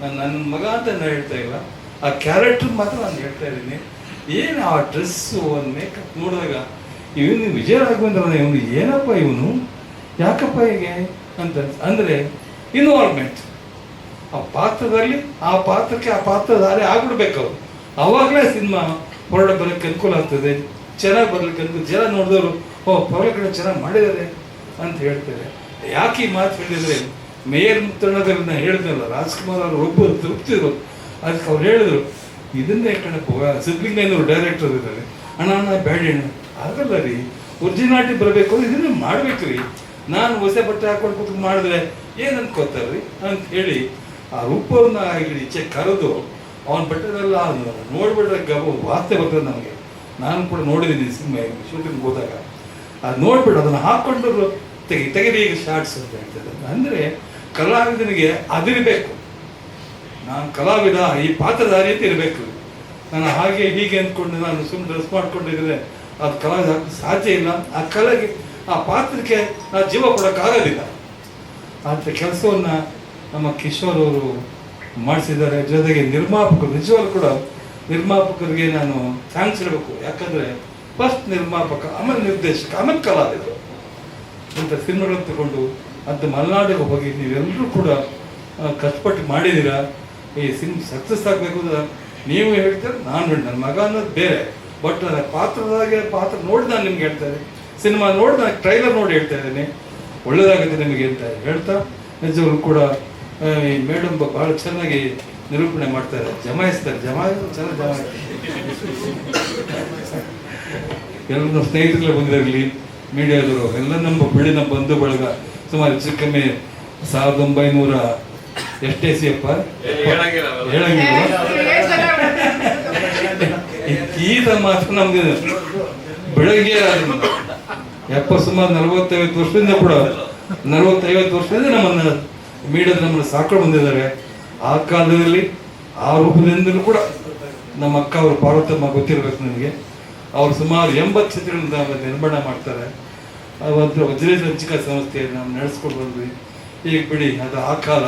ನಾನು ನನ್ನ ಮಗ ಅಂತ ನಾನು ಹೇಳ್ತಾ ಇಲ್ಲ. ಆ ಕ್ಯಾರೆಕ್ಟರ್ ಮಾತ್ರ ನಾನು ಹೇಳ್ತಾ ಇದ್ದೀನಿ. ಏನು ಆ ಡ್ರೆಸ್ಸು ಒಂದು ಮೇಕಪ್ ನೋಡಿದಾಗ ಇವನು ವಿಜಯ ರಾಘವೇಂದ್ರ ಇವನು ಏನಪ್ಪ ಇವನು? ಯಾಕಪ್ಪ ಹೀಗೆ ಅಂತ ಅಂದರೆ ಇನ್ವಾಲ್ವ್ಮೆಂಟ್ ಆ ಪಾತ್ರದಲ್ಲಿ, ಆ ಪಾತ್ರಕ್ಕೆ ಆ ಪಾತ್ರಧಾರೆ ಆಗ್ಬಿಡ್ಬೇಕು ಅವರು. ಅವಾಗಲೇ ಸಿನಿಮಾ ಹೊರಡ ಬರೋಕ್ಕೆ ಅನುಕೂಲ ಆಗ್ತದೆ. ಚೆನ್ನಾಗಿ ಬರಲಿಕ್ಕೆ ಅನುಕೂಲ ಜನ ನೋಡಿದವರು, ಓ ಪರವಾಗಿಲ್ಲ ಚೆನ್ನಾಗಿ ಮಾಡಿದ್ದಾರೆ ಅಂತ ಹೇಳ್ತಾರೆ. ಯಾಕೆ ಈ ಮಾತು ಹೇಳಿದರೆ ಮೇಯರ್ ಮುತ್ತಣ್ಣದಲ್ಲಿ ಹೇಳಿದ್ರಲ್ಲ ಹೇಳಿದ್ನಲ್ಲ, ರಾಜ್ಕುಮಾರ್ ಅವರು ಒಬ್ಬರು ತೃಪ್ತಿರು ಅದಕ್ಕೆ ಅವ್ರು ಹೇಳಿದ್ರು, ಇದನ್ನೇ ಕಣಪ್ಪ ಸಿದ್ಲಿಂಗಯ್ಯನವರು ಡೈರೆಕ್ಟರ್ ಇದ್ದಾರೆ. ಅಣ್ಣ ಅಣ್ಣ ಬೇಡ ಆಗಲ್ಲ ರೀ, ಒರಿಜಿನಾಲಿಟಿ ಬರಬೇಕು, ಇದನ್ನೇ ಮಾಡ್ಬೇಕು ರೀ. ನಾನು ಹೊಸ ಬಟ್ಟೆ ಹಾಕೊಂಡು ಕೂತ್ಕೊಂಡು ಮಾಡಿದ್ರೆ ಏನು ಅಂತ ಹೇಳಿ, ಆ ರೂಪವನ್ನ ಇಲ್ಲಿ ಈಚೆ ಕರೆದು, ಅವನ ಬಟ್ಟೆದೆಲ್ಲ ನೋಡ್ಬಿಟ್ರೆ ಗಬ, ವಾರ್ತೆ ಬರ್ತದೆ ನಮಗೆ. ನಾನು ಕೂಡ ನೋಡಿದ್ದೀನಿ ಸಿನಿಮಾ ಶೂಟಿಂಗ್ ಹೋದಾಗ. ಅದು ನೋಡ್ಬಿಟ್ಟು ಅದನ್ನು ಹಾಕ್ಕೊಂಡು ತೆಗಿ ತೆಗಿರಿ ಈಗ ಶಾರ್ಟ್ಸ್ ಅಂತ ಹೇಳ್ತಾರೆ ಅಂದರೆ ಕಲಾವಿದನಿಗೆ ಅದಿರಬೇಕು ನಾನು ಕಲಾವಿದ, ಈ ಪಾತ್ರಧಾರಿ ಅಂತ ಇರಬೇಕು. ನಾನು ಹಾಗೆ ಹೀಗೆ ಅಂದ್ಕೊಂಡು ನಾನು ಸುಮ್ಮನೆ ಡ್ರೆಸ್ ಮಾಡ್ಕೊಂಡಿದ್ರೆ ಅದು ಕಲಾವಿದ ಸಾಧ್ಯ ಇಲ್ಲ. ಆ ಕಲೆಗೆ, ಆ ಪಾತ್ರಕ್ಕೆ ನಾ ಜೀವ ಕೊಡೋಕ್ಕಾಗೋದಿಲ್ಲ ಅಂತ ಕೆಲಸವನ್ನು ನಮ್ಮ ಕಿಶೋರ್ ಅವರು ಮಾಡಿಸಿದ್ದಾರೆ. ಜೊತೆಗೆ ನಿರ್ಮಾಪಕರು, ನಿಜವಾಗ್ಲೂ ಕೂಡ ನಿರ್ಮಾಪಕರಿಗೆ ನಾನು ಥ್ಯಾಂಕ್ಸ್ ಹೇಳಬೇಕು. ಯಾಕಂದರೆ ಫಸ್ಟ್ ನಿರ್ಮಾಪಕ ಆಮೇಲೆ ನಿರ್ದೇಶಕ ಆಮೇಲೆ ಕಲಾವಿದರು. ಅಂತ ಸಿನಿಮಾಗಳನ್ನು ತಗೊಂಡು ಅಂತ ಮಲೆನಾಡಿಗೆ ಹೋಗಿ ನೀವೆಲ್ಲರೂ ಕೂಡ ಕಷ್ಟಪಟ್ಟು ಮಾಡಿದ್ದೀರಾ? ಈ ಸಿನಿಮಾ ಸಕ್ಸಸ್ ಆಗಬೇಕು ಅಂತ ನೀವು ಹೇಳ್ತಾರೆ, ನಾನು ನನ್ನ ಮಗ ಅನ್ನೋದು ಬೇರೆ. ಬಟ್ ನನ್ನ ಪಾತ್ರದಾಗೆ ಪಾತ್ರ ನೋಡಿ ನಾನು ನಿಮ್ಗೆ ಹೇಳ್ತಾ ಇದ್ದೀನಿ. ಸಿನಿಮಾ ನೋಡಿ ನಾನು ಟ್ರೈಲರ್ ನೋಡಿ ಹೇಳ್ತಾ ಇದ್ದೀನಿ. ಒಳ್ಳೇದಾಗುತ್ತೆ ನಿಮಗೆ ಅಂತ ಹೇಳ್ತಾ, ನಿಜವಾಗ್ಲೂ ಕೂಡ ಈ ಮೇಡಮ್ ಬಹಳ ಚೆನ್ನಾಗಿ ನಿರೂಪಣೆ ಮಾಡ್ತಾರೆ ಜಮಾಯಿಸ್ತಾರೆ ಜಮಾಯಿಸ್ ಚೆನ್ನಾಗಿ ಜಮಾಯಿಸ್ತಾರೆ ಎಲ್ಲ ನಮ್ಮ ಸ್ನೇಹಿತರೆಲ್ಲ ಬಂದಿರಲಿ, ಮೀಡಿಯಾದವರು, ಎಲ್ಲ ನಮ್ಮ ಬಿಡಿ ನಮ್ಮ ಬಂಧು ಬಳಗ. ಸುಮಾರು ಹೆಚ್ಚು ಕಮ್ಮಿ ಸಾವಿರದ ಒಂಬೈನೂರ ಎಷ್ಟೇ ಸಿ ಅಪ್ಪ ಈದ ಮಾತ್ರ ನಮ್ಗೆ ಬೆಳಗ್ಗೆ ಎಪ್ಪ ಸುಮಾರು ನಲವತ್ತೈವತ್ತು ವರ್ಷದಿಂದ ಕೂಡ ನಲವತ್ತೈವತ್ತು ವರ್ಷದಿಂದ ನಮ್ಮನ್ನ ಮೀಡಿಯಾದ ನಮ್ಮನ್ನು ಸಾಕೊಂಡು ಬಂದಿದ್ದಾರೆ. ಆ ಕಾಲದಲ್ಲಿ ಆ ರೂಪದಿಂದಲೂ ಕೂಡ ನಮ್ಮ ಅಕ್ಕ ಅವರು ಪಾರ್ವತಮ್ಮ ಗೊತ್ತಿರಬೇಕು ನನಗೆ. ಅವ್ರು ಸುಮಾರು ಎಂಬತ್ತು ಚಿತ್ರಗಳನ್ನ ನಿರ್ಮಾಣ ಮಾಡ್ತಾರೆ. ವಜ್ರ ಸಂಚಿಕ ಸಂಸ್ಥೆಯನ್ನು ನಾವು ನಡೆಸ್ಕೊಂಡು ಬಂದ್ವಿ ಈಗ ಬಿಡಿ, ಅದು ಆ ಕಾಲ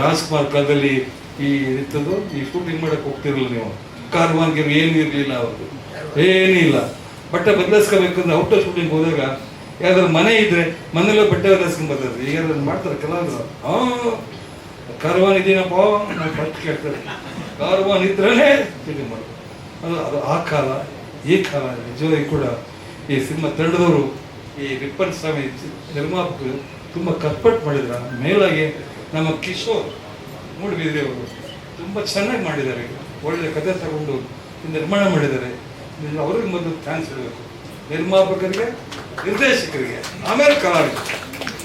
ರಾಜ್ಕುಮಾರ್ ಕಾಲದಲ್ಲಿ ಈ ಇರ್ತದ್ದು ಈ ಶೂಟಿಂಗ್ ಮಾಡಕ್ಕೆ ಹೋಗ್ತಿರಲಿಲ್ಲ ನೀವು. ಕಾರ್ವಾನ್ಗಿರು ಏನೂ ಇರಲಿಲ್ಲ ಅವ್ರದ್ದು ಏನೂ ಇಲ್ಲ. ಬಟ್ಟೆ ಬದಲಾಯಿಸ್ಕೋಬೇಕಂದ್ರೆ ಔಟರ್ ಶೂಟಿಂಗ್ ಹೋದಾಗ ಯಾವ್ದಾದ್ರು ಮನೆ ಇದ್ರೆ ಮನೆಯಲ್ಲೇ ಬಟ್ಟೆ ಬದಲಾಯಿಸ್ಕೊಂಡ್ ಬರ್ತಾರೆ ಈಗ ಅದನ್ನು ಮಾಡ್ತಾರೆ ಕೆಲವರು ಹಾಂ ಕಾರ್ವಾನ್ ಇದೀನಪ್ಪ ನಾನು ಕೇಳ್ತಾರೆ ಕಾರ್ವಾನ್ ಇದ್ರೇ ಶೂಟಿಂಗ್ ಮಾಡೋದು ಅದು ಅದು ಆ ಕಾಲ, ಈ ಕಾಲ ನಿಜವಾಗಿ ಕೂಡ ಈ ಸಿನಿಮಾ ತಂಡದವರು ಈ ರಿಪ್ಪನ್ ಸ್ವಾಮಿ ನಿರ್ಮಾಪಕರು ತುಂಬ ಕಷ್ಟಪಟ್ಟು ಮಾಡಿದ್ರ, ಮೇಲಾಗಿ ನಮ್ಮ ಕಿಶೋರ್ ಮೂಡಬಿದ್ರಿ ಅವರು ತುಂಬ ಚೆನ್ನಾಗಿ ಮಾಡಿದ್ದಾರೆ. ಒಳ್ಳೆ ಕಥೆ ತಗೊಂಡು ನಿರ್ಮಾಣ ಮಾಡಿದ್ದಾರೆ. ಅವ್ರಿಗೆ ಮೊದಲು ಥ್ಯಾಂಕ್ಸ್ ಹೇಳಬೇಕು. ನಿರ್ಮಾಪಕರಿಗೆ, ನಿರ್ದೇಶಕರಿಗೆ ಆಮೇಲೆ ಕಲಾವಿದ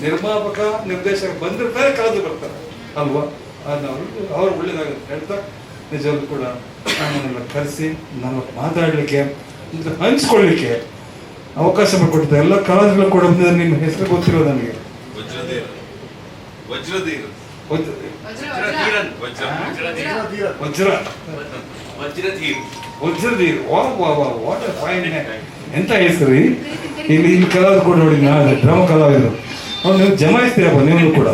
ನಿರ್ಮಾಪಕ, ನಿರ್ದೇಶಕ ಬಂದಿರ್ತಾರೆ ಕಳೆದು ಬರ್ತಾರೆ, ಅಲ್ವಾ? ಅದನ್ನ ಅವ್ರಿಗೆ ಅವ್ರು ಒಳ್ಳೇದಾಗುತ್ತೆ ಹೇಳ್ತಾ ನಿಜವಾಗ್ಲೂ ಕೂಡ ನಮ್ಮನ್ನೆಲ್ಲ ಕರೆಸಿ ನಮ್ಮ ಮಾತಾಡಲಿಕ್ಕೆ ಹಂಚ್ಕೊಳ್ಳಿಕ್ಕೆ ಅವಕಾಶ ಮಾಡಿಕೊಟ್ಟಿದ್ದಾರೆ ಎಲ್ಲ ಕಲಾವಿದರು ಕೂಡ ಬಂದಿದ್ದಾರೆ ನಿಮ್ಮ ಹೆಸರು ಗೊತ್ತಿರೋ ನನಗೆ. ವಜ್ರ- ವಜ್ರಧೀರ ವಜ್ರ ವಜ್ರಧೀರ ವಜ್ರದೀರ್ ವಾ ವಾ ವಾ ವಾಟ್ ಅ ಫೈನ್ ಎಂತ ಹೆಸರು? ರೀ? ಇಲ್ಲಿ ಇಲ್ಲಿ ಕಲಾವಿದ್ರು ಕೂಡ ನೋಡಿ ನಾಳೆ ಡ್ರಾಮಾ ಕಲಾವಿದರು. ಅವ್ರು ನೀವು ಜಮಾಯಿಸ್ತೀರಪ್ಪ ನೀವು ಕೂಡ.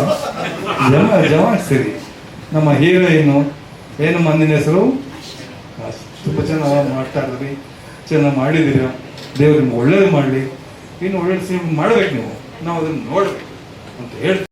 ಜಮ ಜಮಾಯಿಸ್ತೀರಿ. ನಮ್ಮ ಹೀರೋಯಿನ್ನು ಏನು? ಮಂದಿನ ಹೆಸರು? ತುಂಬ ಚೆನ್ನಾಗಿ ಮಾಡ್ತಾ ಇದ್ರಿ. ಚೆನ್ನಾಗಿ ಮಾಡಿದ್ದೀರಾ? ದೇವ್ರು ನಿಮ್ಗೆ ಒಳ್ಳೇದು ಮಾಡಲಿ. ಇನ್ನು ಒಳ್ಳೆ ಸಿನಿಮಾ ಮಾಡಬೇಕು ನೀವು. ನಾವು ಅದನ್ನು ನೋಡಬೇಕು ಅಂತ ಹೇಳ್ತೀವಿ.